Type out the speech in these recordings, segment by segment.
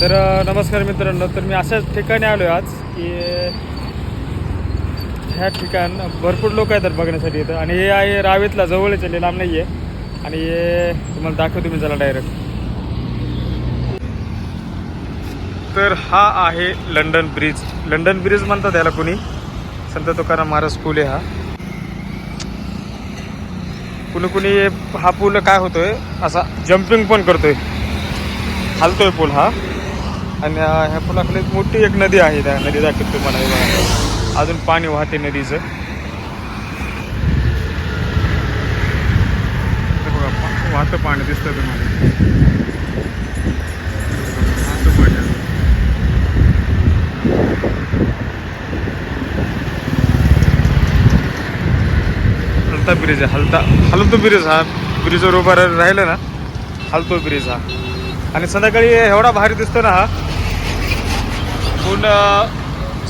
तर नमस्कार मित्रांनो. तर मी अशाच ठिकाणी आलो आहे आज की ह्या ठिकाण भरपूर लोक येतात बघण्यासाठी इथं. आणि हे आहे रावेतला जवळच आहे, लांब नाही आहे आणि हे तुम्हाला दाखवतो मी चला डायरेक्ट तर हा आहे लंडन ब्रिज. लंडन ब्रिज म्हणतात त्याला कोणी? संत तुकाराम महाराज पूल आहे हा. कुणी कुणी हा पूल काय होतोय? असा जम्पिंग पण करतोय. हलतोय पूल हा. आणि ह्या पुलाकडे एक मोठी एक नदी आहे त्या नदी दाखवत तुम्हाला. बघा. अजून पाणी वाहते नदीचं. बघा वाहतं पाणी दिसतं तुम्हाला. हलता ब्रिज आहे हलता हलतो ब्रिज हा. ब्रिजवर उभा राहिलं ना हलतो ब्रिज हा. आणि संध्याकाळी एवढा भारी दिसतो ना हा. पूर्ण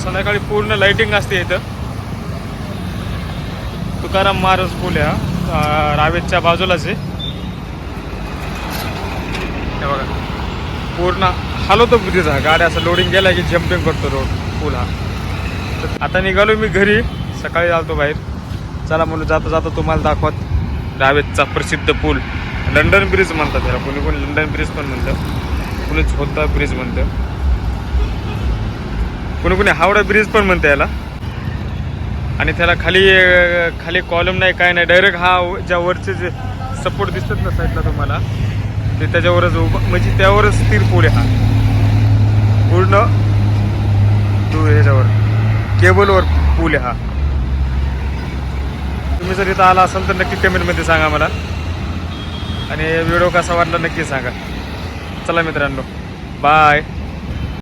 संध्याकाळी पूर्ण लाइटिंग असते इथं. तुकाराम महाराज पूल आहे हा रावेतच्या बाजूलाच आहे. हे बघा. पूर्ण हलवतो तिचा गाड्या असं लोडिंग गेला की जम्पिंग करतो रोड पूल हा. तर आता निघालो मी घरी. सकाळी आलतो बाहेर. चला म्हणून जाता जाता तुम्हाला दाखवत. रावेतचा प्रसिद्ध पूल. लंडन ब्रिज म्हणतात त्याला. कोणी कोणी लंडन ब्रिज पण म्हणतं. कोणी झोलता ब्रिज म्हणतं. कोणी कोणी हावडा ब्रिज पण म्हणतं याला. आणि त्याला खाली खाली कॉलम नाही काय नाही. डायरेक्ट हा ज्या वरचे जे सपोर्ट दिसतात ना साईडला तुम्हाला ते त्याच्यावरच उभा म्हणजे त्यावरच स्थिर पूल आहे हा. पूर्ण तो ह्याच्यावर केबलवर पूल आहे हा. तुम्ही जर इथं आला असाल तर नक्की कमेंटमध्ये सांगा मला. आणि व्हिडिओ कसा वाटला नक्की सांगा. चला मित्रांनो बाय.